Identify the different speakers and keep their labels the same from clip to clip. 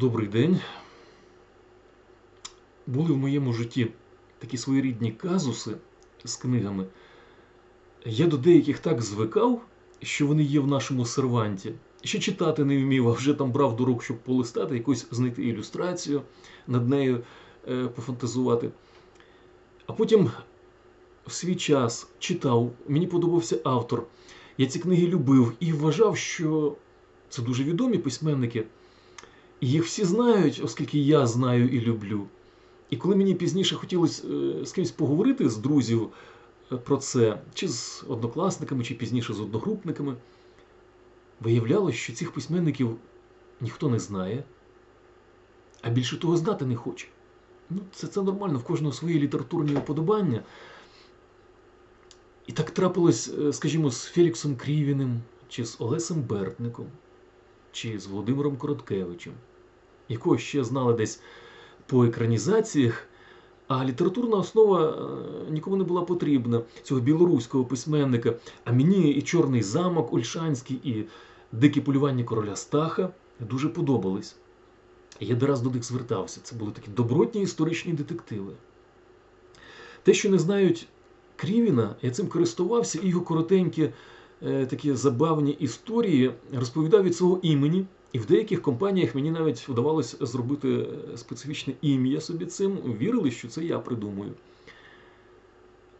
Speaker 1: Добрий день. Були в моєму житті такі своєрідні казуси з книгами. Я до деяких так звикав, що вони є в нашому серванті. Ще читати не вмів, а вже там брав до рук, щоб полистати, якусь знайти ілюстрацію, над нею е, пофантазувати. А потім в свій час читав, мені подобався автор. Я ці книги любив і вважав, що це дуже відомі письменники. Їх всі знають, оскільки я знаю і люблю. І коли мені пізніше хотілося е, з кимось поговорити з друзів е, про це, чи з однокласниками, чи пізніше з одногрупниками, виявлялося, що цих письменників ніхто не знає, а більше того знати не хоче. Ну, це, це нормально, в кожного свої літературні уподобання. І так трапилось, е, скажімо, з Феліксом Крівіним, чи з Олесем Бертником, чи з Володимиром Короткевичем, якого ще знали десь по екранізаціях, а літературна основа е, нікому не була потрібна цього білоруського письменника. А мені і Чорний замок Ольшанський, і Дикі полювання короля Стаха дуже подобались. Я не раз до них звертався. Це були такі добротні історичні детективи. Те, що не знають Крівіна, я цим користувався, і його коротенькі е, такі забавні історії розповідав від свого імені. І в деяких компаніях мені навіть вдавалося зробити е, специфічне ім'я собі цим, вірили, що це я придумую.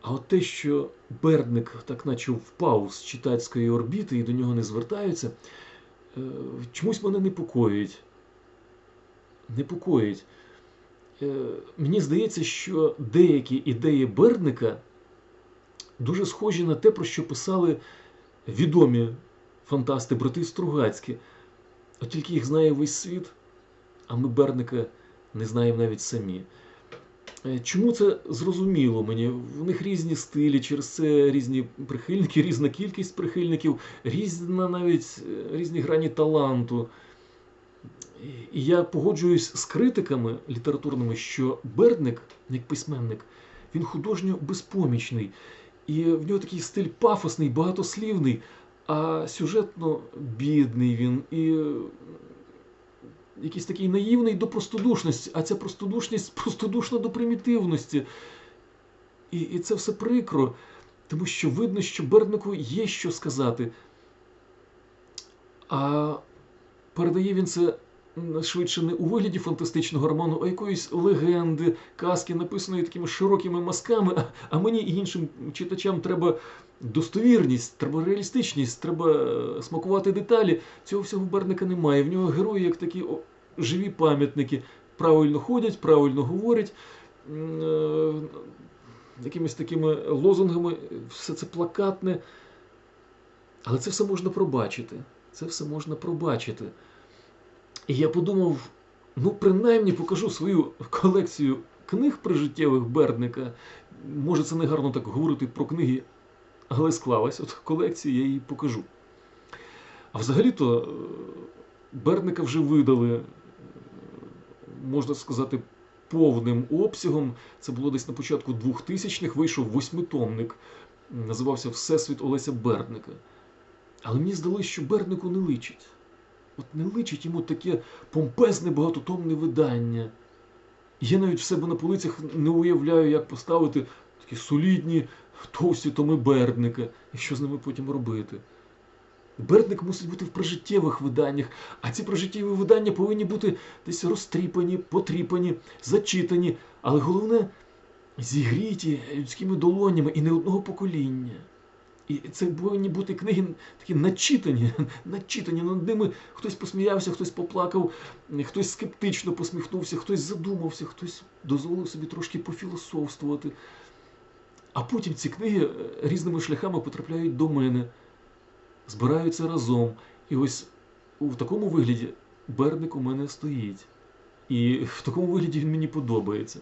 Speaker 1: А от те, що Бердник так наче впав з читацької орбіти і до нього не звертаються, е, чомусь мене непокоїть. Непокоїть. Е, Мені здається, що деякі ідеї Бердника дуже схожі на те, про що писали відомі фантасти, брати Стругацькі. От тільки їх знає весь світ, а ми Берника не знаємо навіть самі. Е, Чому це зрозуміло мені? В них різні стилі, через це різні прихильники, різна кількість прихильників, різна навіть е, різні грані таланту. І- я погоджуюсь з критиками літературними, що Бердник, як письменник, він художньо безпомічний. І в нього такий стиль пафосний, багатослівний, а сюжетно бідний він і е, якийсь такий наївний до простодушності, а ця простодушність простодушна до примітивності. І, і це все прикро, тому що видно, що Берднику є що сказати. А передає він це швидше не у вигляді фантастичного роману, а якоїсь легенди, казки, написаної такими широкими мазками. А, мені і іншим читачам треба достовірність, треба реалістичність, треба е, смакувати деталі. Цього всього в Берника немає. В нього герої, як такі живі пам'ятники, правильно ходять, правильно говорять. е, Якимись такими лозунгами, все це плакатне. Але це все можна пробачити. Це все можна пробачити. І я подумав: ну, принаймні покажу свою колекцію книг прижиттєвих Бердника. Може, це не гарно так говорити про книги, але склалась. От колекцію я її покажу. А взагалі-то е, Бердника вже видали, е, можна сказати, повним обсягом. Це було десь на початку 2000-х, вийшов восьмитомник, називався Всесвіт Олеся Бердника. Але мені здалося, що Берднику не личить. От не личить йому таке помпезне багатотомне видання. Я навіть в себе на полицях не уявляю, як поставити такі солідні товсті томи Бердника, і що з ними потім робити. Бердник мусить бути в прожиттєвих виданнях, а ці прожиттєві видання повинні бути десь розтріпані, потріпані, зачитані, але головне зігріті людськими долонями і не одного покоління. І це повинні бути книги такі начитані, начитані. Над ними хтось посміявся, хтось поплакав, хтось скептично посміхнувся, хтось задумався, хтось дозволив собі трошки пофілософствувати. А потім ці книги е, різними шляхами потрапляють до мене, збираються разом. І ось у такому вигляді Берник у мене стоїть. І в такому вигляді він мені подобається.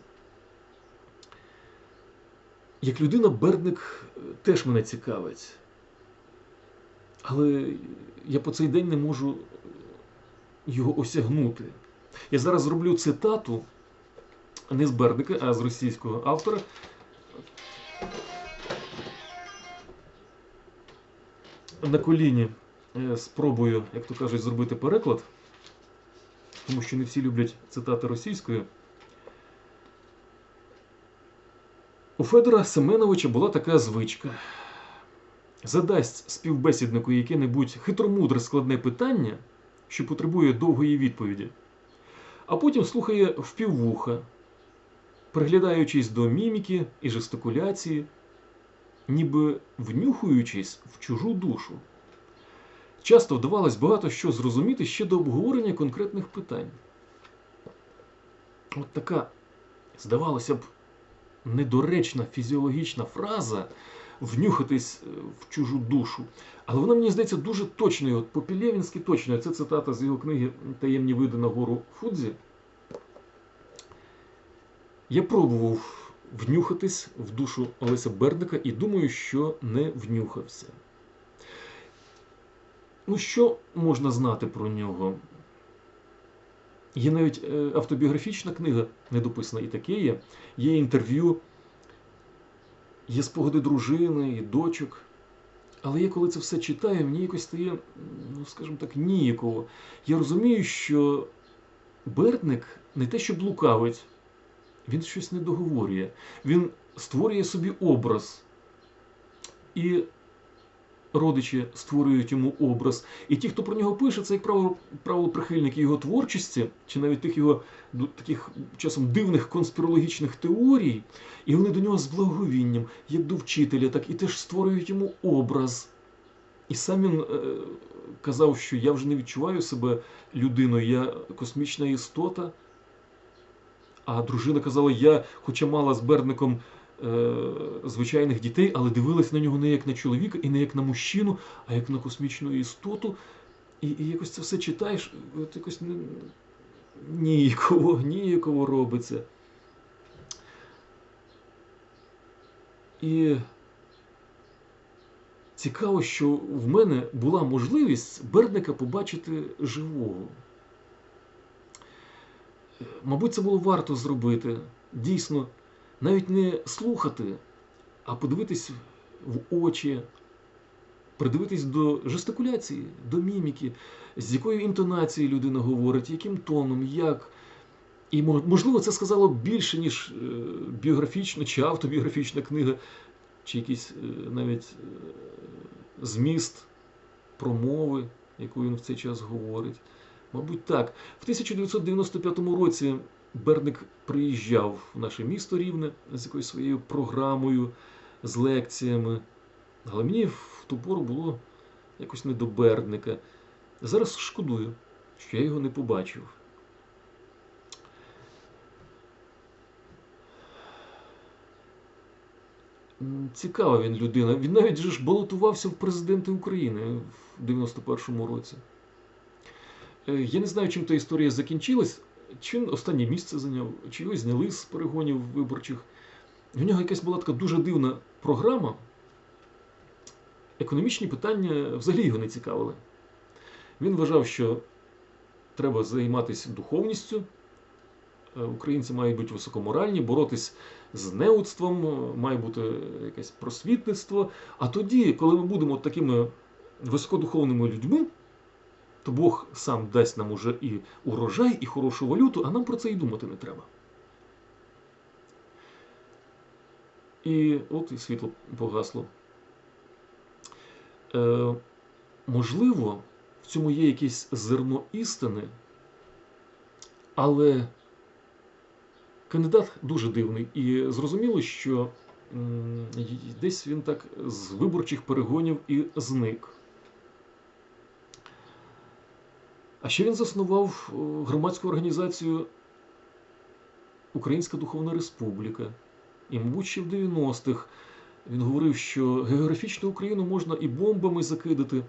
Speaker 1: Як людина, Бердник е, теж мене цікавить. Але я по цей день не можу його осягнути. Я зараз зроблю цитату не з Бердника, а з російського автора. На коліні е, спробую, як то кажуть, зробити переклад. тому що не всі люблять цитати російською. У Федора Семеновича була така звичка. Задасть співбесіднику яке-небудь хитромудре складне питання, що потребує довгої відповіді, а потім слухає впіввуха, приглядаючись до міміки і жестикуляції, ніби внюхуючись в чужу душу. Часто вдавалось багато що зрозуміти ще до обговорення конкретних питань. От така, здавалося б, недоречна фізіологічна фраза внюхатись е, в чужу душу. Але вона мені здається дуже точною, от по-пілєвінськи точною. Це цитата з його книги Таємні види на гору Фудзі. Я пробував внюхатись в душу Олеся Бердика і думаю, що не внюхався. Ну, що можна знати про нього? Є навіть е, автобіографічна книга, недописана і таке є. Є інтерв'ю, є спогади дружини і дочок. Але я коли це все читаю, мені якось стає, ну скажімо так, ніяково. Я розумію, що Бердник не те, що блукавить, він щось не договорює. Він створює собі образ. І родичі створюють йому образ. І ті, хто про нього пише, це, як правило, прихильники його творчості, чи навіть тих його ну, таких часом дивних конспірологічних теорій, і вони до нього з благовінням, як до вчителя, так і теж створюють йому образ. І сам він е, казав, що я вже не відчуваю себе людиною, я космічна істота. А дружина казала, я, хоча мала з Бердником е, звичайних дітей, але дивилась на нього не як на чоловіка і не як на мужчину, а як на космічну істоту. І, і якось це все читаєш, от якось ніяково, ніяково робиться. І цікаво, що в мене була можливість Бердника побачити живого. Мабуть, це було варто зробити. Дійсно, навіть не слухати, а подивитись в очі, придивитись до жестикуляції, до міміки, з якою інтонацією людина говорить, яким тоном, як. І можливо, це сказало більше, ніж е, біографічна чи автобіографічна книга, чи якийсь е, навіть е, зміст промови, яку він в цей час говорить. Мабуть, так. В 1995 році Берник приїжджав в наше місто Рівне з якоюсь своєю програмою, з лекціями. Але мені в ту пору було якось не до Бердника. Зараз шкодую, що я його не побачив. Цікава він людина. Він навіть ж балотувався в президенти України в 91-му році. Е, я не знаю, чим та історія закінчилась, чи останнє місце зайняв, чи його зняли з перегонів виборчих. У нього якась була така дуже дивна програма. Економічні питання взагалі його не цікавили. Він вважав, що треба займатися духовністю. Е, українці мають бути високоморальні, боротись з неудством, має бути якесь просвітництво. А тоді, коли ми будемо такими високодуховними людьми, то Бог сам дасть нам уже і урожай, і хорошу валюту, а нам про це і думати не треба. І от і світло погасло. Е, Можливо, в цьому є якесь зерно істини, але кандидат дуже дивний. І зрозуміло, що десь він так з виборчих перегонів і зник. А ще він заснував е, громадську організацію Українська Духовна Республіка. І, мабуть, ще в 90-х він говорив, що географічну Україну можна і бомбами закидати,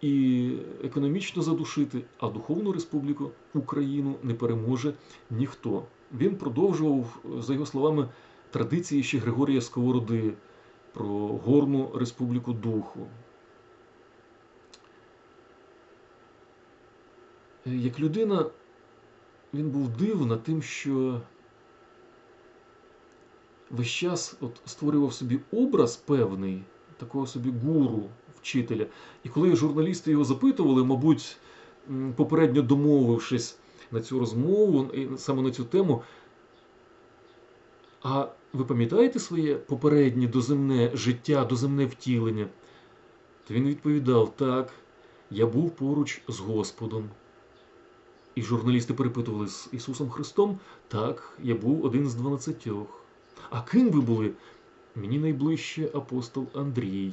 Speaker 1: і економічно задушити, а Духовну Республіку Україну не переможе ніхто. Він продовжував, за його словами, традиції ще Григорія Сковороди про Горну Республіку Духу. Як людина, він був дивна тим, що весь час от створював собі образ певний, такого собі гуру, вчителя. І коли журналісти його запитували, мабуть, попередньо домовившись, на цю розмову, і саме на цю тему. А ви пам'ятаєте своє попереднє доземне життя, доземне втілення? То він відповідав: так, я був поруч з Господом. І журналісти перепитували з Ісусом Христом, так, я був один з дванадцятьох. А ким ви були? Мені найближче апостол Андрій.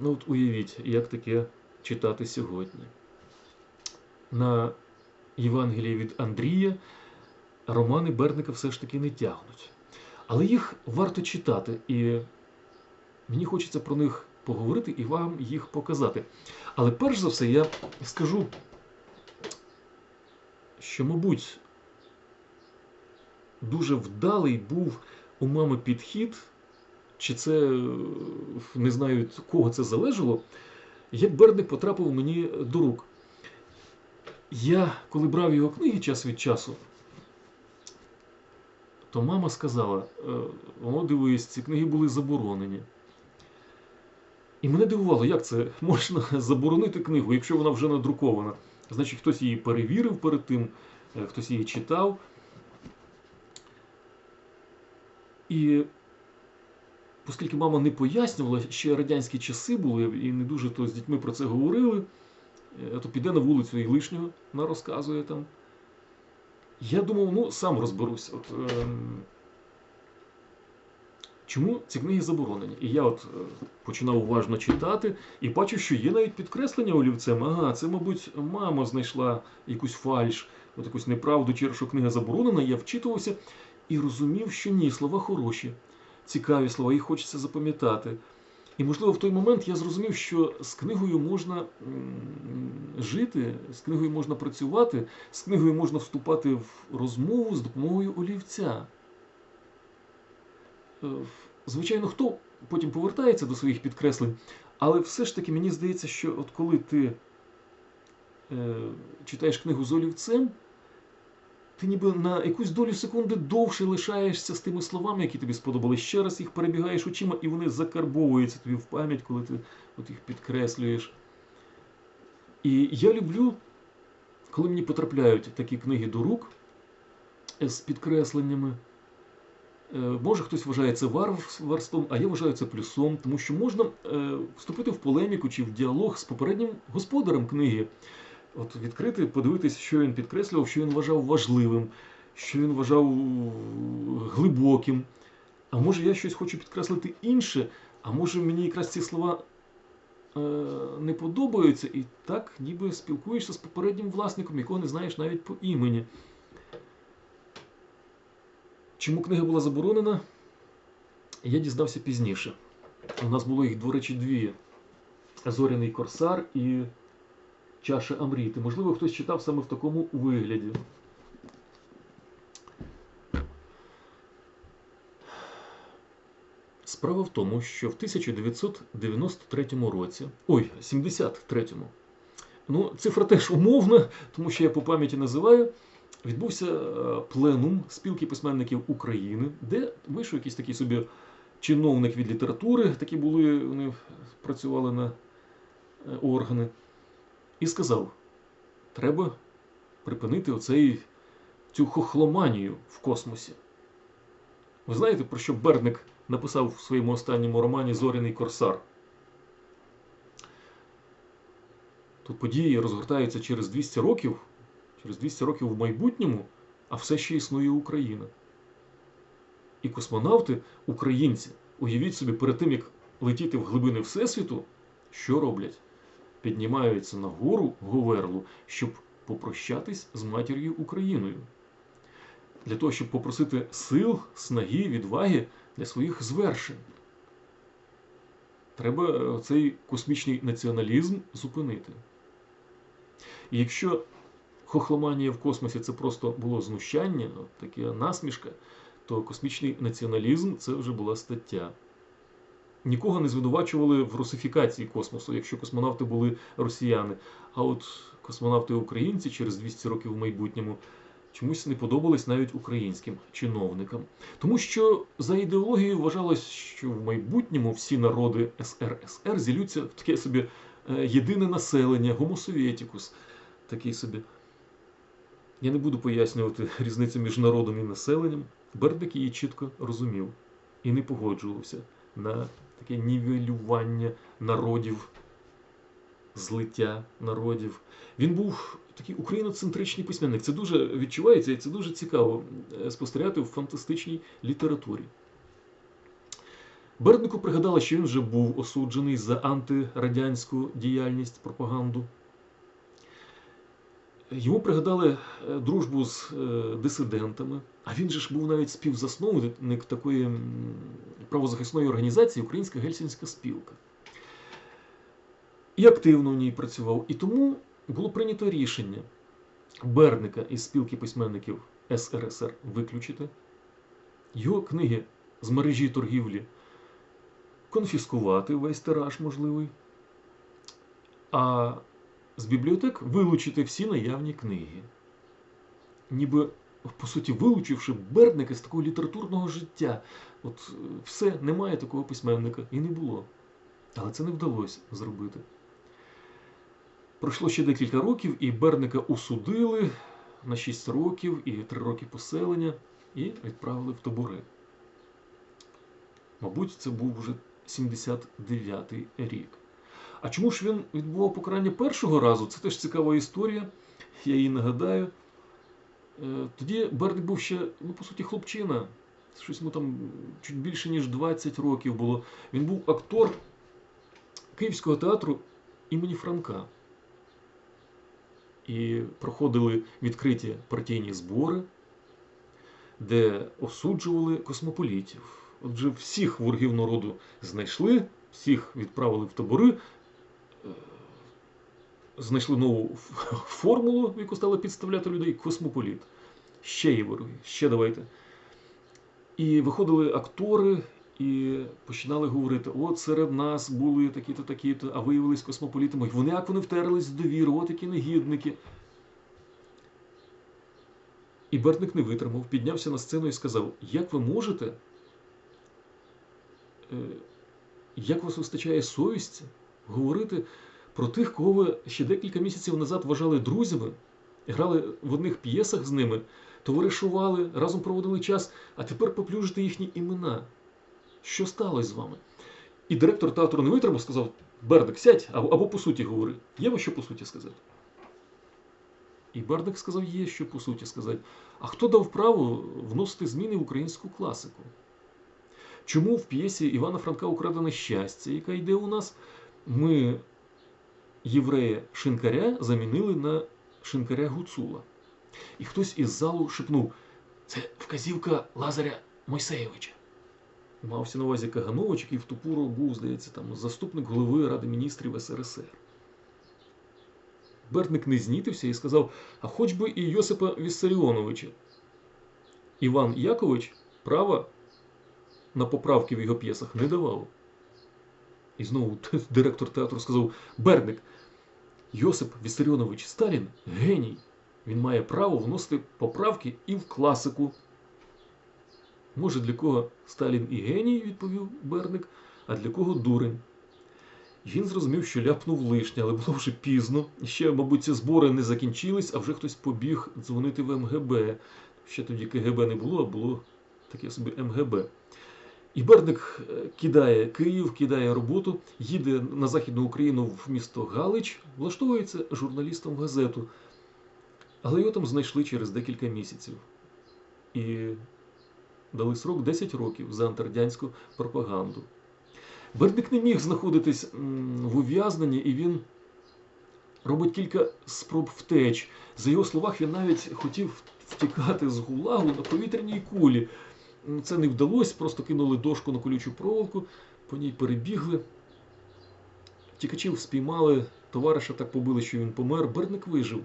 Speaker 1: Ну от уявіть, як таке читати сьогодні. На Євангелії від Андрія романи Берника все ж таки не тягнуть. Але їх варто читати, і мені хочеться про них поговорити і вам їх показати. Але перш за все я скажу, що, мабуть, дуже вдалий був у мами підхід, чи це е, не знаю, від кого це залежало, як Берник потрапив мені до рук. Я, коли брав його книги час від часу, то мама сказала: е, о, дивись, ці книги були заборонені. І мене дивувало, як це можна заборонити книгу, якщо вона вже надрукована. Значить, хтось її перевірив перед тим, е, хтось її читав. І оскільки мама не пояснювала, ще радянські часи були, і не дуже то з дітьми про це говорили, е, то піде на вулицю і лишнього розказує там. Я думав, ну сам розберусь. От, е, чому ці книги заборонені? І я от е, починав уважно читати і бачу, що є навіть підкреслення олівцем. Ага, це, мабуть, мама знайшла якусь фальш, от якусь неправду, через що книга заборонена. Я вчитувався і розумів, що ні, слова хороші, цікаві слова, їх хочеться запам'ятати. І, можливо, в той момент я зрозумів, що з книгою можна жити, з книгою можна працювати, з книгою можна вступати в розмову з допомогою олівця. Е, Звичайно, хто потім повертається до своїх підкреслень, але все ж таки мені здається, що от коли ти е, читаєш книгу з олівцем, ти ніби на якусь долю секунди довше лишаєшся з тими словами, які тобі сподобались. Ще раз їх перебігаєш очима, і вони закарбовуються тобі в пам'ять, коли ти от їх підкреслюєш. І я люблю, коли мені потрапляють такі книги до рук з підкресленнями. Е, Може, хтось вважає це варварством, а я вважаю це плюсом, тому що можна е, вступити в полеміку чи в діалог з попереднім господарем книги. От відкрити, подивитися, що він підкреслював, що він вважав важливим, що він вважав е, глибоким. А може я щось хочу підкреслити інше, а може мені якраз ці слова не подобаються, і так ніби спілкуєшся з попереднім власником, якого не знаєш навіть по імені. Чому книга була заборонена, я дізнався пізніше. У нас було їх, до речі, дві: Зоряний Корсар і Чаша Амріти. Можливо, хтось читав саме в такому вигляді. Справа в тому, що в 1993 році, ой, 73-му, ну, цифра теж умовна, тому що я по пам'яті називаю відбувся е, пленум спілки письменників України, де вийшов якийсь такий собі чиновник від літератури, такі були, вони працювали на е, органи, і сказав: треба припинити оцей, цю хохломанію в космосі. Ви знаєте, про що Берник написав в своєму останньому романі Зоряний Корсар? Тут події розгортаються через 200 років через 200 років в майбутньому, а все ще існує Україна. І космонавти, українці, уявіть собі, перед тим, як летіти в глибини Всесвіту, що роблять? Піднімаються на гору Говерлу, щоб попрощатись з матір'ю Україною. Для того, щоб попросити сил, снаги, відваги для своїх звершень. Треба цей космічний націоналізм зупинити. І якщо хохломанія в космосі це просто було знущання, таке насмішка, то космічний націоналізм це вже була стаття. Нікого не звинувачували в русифікації космосу, якщо космонавти були росіяни. А от космонавти українці через 200 років в майбутньому чомусь не подобались навіть українським чиновникам. Тому що за ідеологією вважалось, що в майбутньому всі народи СРСР зілються в таке собі е, єдине населення, гомосовєтікус, такий собі. Я не буду пояснювати різницю між народом і населенням. Бердник її чітко розумів і не погоджувався на таке нівелювання народів, злиття народів. Він був такий україноцентричний письменник. Це дуже відчувається і це дуже цікаво е, спостерігати в фантастичній літературі. Берднику пригадали, що він вже був осуджений за антирадянську діяльність, пропаганду. Йому пригадали е, дружбу з е, дисидентами, а він же ж був навіть співзасновник такої правозахисної організації Українська Гельсінська спілка. І активно в ній працював. І тому було прийнято рішення Берника із спілки письменників СРСР виключити, його книги з мережі торгівлі конфіскувати весь тираж можливий, а з бібліотек вилучити всі наявні книги. Ніби, по суті, вилучивши Бердника з такого літературного життя. От е, все, немає такого письменника і не було. Але це не вдалося зробити. Пройшло ще декілька років, і Берника усудили на 6 років і 3 роки поселення, і відправили в табори. Мабуть, це був вже 79-й рік. А чому ж він відбував покарання першого разу? Це теж цікава історія. Я її нагадаю. Е, Тоді Берник був ще, ну, по суті, хлопчина. Щось йому там чуть більше, ніж 20 років було. Він був актор Київського театру імені Франка. І проходили відкриті партійні збори, де осуджували космополітів. Отже, всіх ворогів народу знайшли, всіх відправили в табори, знайшли нову формулу, в яку стали підставляти людей космополіт. Ще є вороги, ще давайте. І виходили актори і починали говорити: от серед нас були такі-то, такі-то, а виявились космополітами. Вони як вони втерлись з довіри, от які негідники. І Бертник не витримав, піднявся на сцену і сказав: Як ви можете? е, Як вас вистачає совісті говорити про тих, кого ви ще декілька місяців назад вважали друзями, грали в одних п'єсах з ними, товаришували, разом проводили час, а тепер поплюжите їхні імена. Що сталося з вами? І директор театру не витримав, сказав: Бердик, сядь, або, або по суті говори. Є ви що по суті сказати? І Бердик сказав, є що по суті сказати. А хто дав право вносити зміни в українську класику? Чому в п'єсі Івана Франка Украдене щастя, яка йде у нас, ми єврея Шинкаря замінили на Шинкаря Гуцула? І хтось із залу шепнув: це вказівка Лазаря Мойсеєвича. Мався на увазі Каганович, який в ту пору був, здається, там заступник голови Ради міністрів СРСР. Бертник не знітився і сказав: а хоч би і Йосипа Віссаріоновича. Іван Якович права на поправки в його п'єсах не давав. І знову директор театру сказав: Берник, Йосип Віссаріонович Сталін геній. Він має право вносити поправки і в класику. Може, для кого Сталін і геній, відповів Берник, а для кого дурень. Він зрозумів, що ляпнув лишнє, але було вже пізно. Ще, мабуть, ці збори не закінчились, а вже хтось побіг дзвонити в МГБ. Ще тоді КГБ не було, а було таке собі МГБ. І Берник е, кидає Київ, кидає роботу, їде на Західну Україну в місто Галич, влаштовується журналістом в газету. Але його там знайшли через декілька місяців. І дали срок 10 років за антирадянську пропаганду. Бердник не міг знаходитись в ув'язненні, і він робить кілька спроб втеч. За його словах, він навіть хотів втікати з гулагу на повітряній кулі. Це не вдалося, просто кинули дошку на колючу проволоку, по ній перебігли. Втікачів спіймали, товариша так побили, що він помер. Бердник вижив.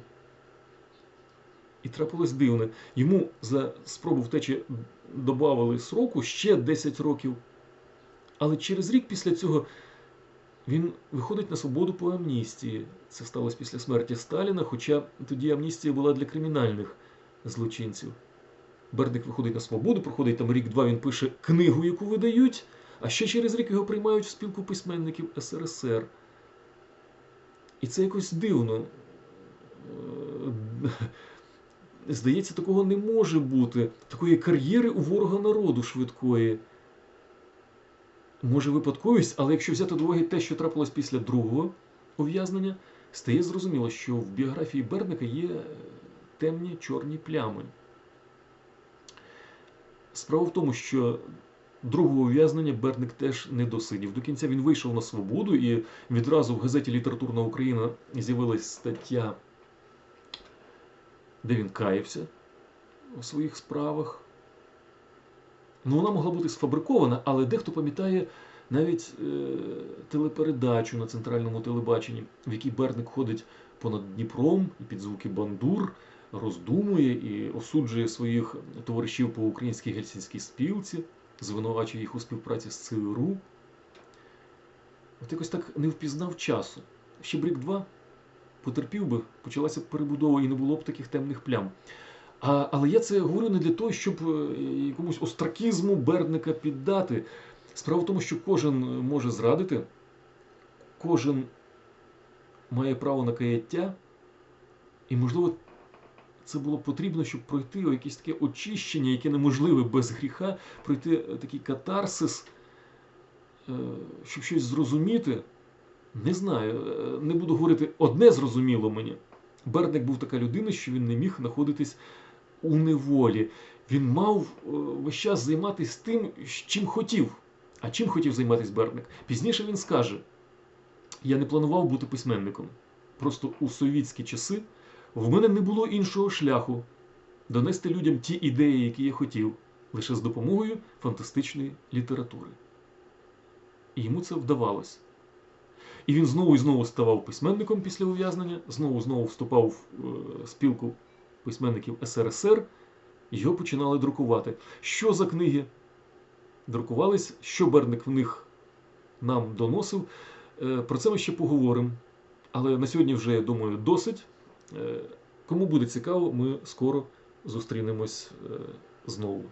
Speaker 1: І трапилось дивне. Йому за спробу втечі додавали сроку ще 10 років. Але через рік після цього він виходить на свободу по амністії. Це сталося після смерті Сталіна, хоча тоді амністія була для кримінальних злочинців. Бердник виходить на свободу, проходить там рік-два, він пише книгу, яку видають, а ще через рік його приймають в спілку письменників СРСР. І це якось дивно. Е, здається, такого не може бути. Такої кар'єри у ворога народу швидкої. Може випадковість, але якщо взяти до уваги те, що трапилось після другого ув'язнення, стає зрозуміло, що в біографії Берника є темні чорні плями. Справа в тому, що другого ув'язнення Берник теж не досидів. До кінця він вийшов на свободу, і відразу в газеті Літературна Україна з'явилась стаття, де він каявся у своїх справах. Ну, вона могла бути сфабрикована, але дехто пам'ятає навіть е, телепередачу на центральному телебаченні, в якій Берник ходить понад Дніпром і під звуки бандур, роздумує і осуджує своїх товаришів по українській гельсінській спілці, звинувачує їх у співпраці з ЦРУ. От якось так не впізнав часу. Ще б рік два потерпів би, почалася б перебудова і не було б таких темних плям. А, але я це говорю не для того, щоб е, якомусь остракізму Бердника піддати. Справа в тому, що кожен може зрадити, кожен має право на каяття, і, можливо, це було потрібно, щоб пройти якесь таке очищення, яке неможливе без гріха, пройти такий катарсис, е, щоб щось зрозуміти. Не знаю, е, не буду говорити одне зрозуміло мені. Бердник був така людина, що він не міг знаходитись у неволі. Він мав е, весь час займатися тим, чим хотів. А чим хотів займатися Бердник? Пізніше він скаже: я не планував бути письменником. Просто у совітські часи в мене не було іншого шляху донести людям ті ідеї, які я хотів, лише з допомогою фантастичної літератури. І йому це вдавалось. І він знову і знову ставав письменником після ув'язнення, знову знову вступав в е, спілку письменників СРСР, його починали друкувати. Що за книги друкувались, що Берник в них нам доносив. Е, Про це ми ще поговоримо. Але на сьогодні вже, я думаю, досить. Е, Кому буде цікаво, ми скоро зустрінемось е, знову.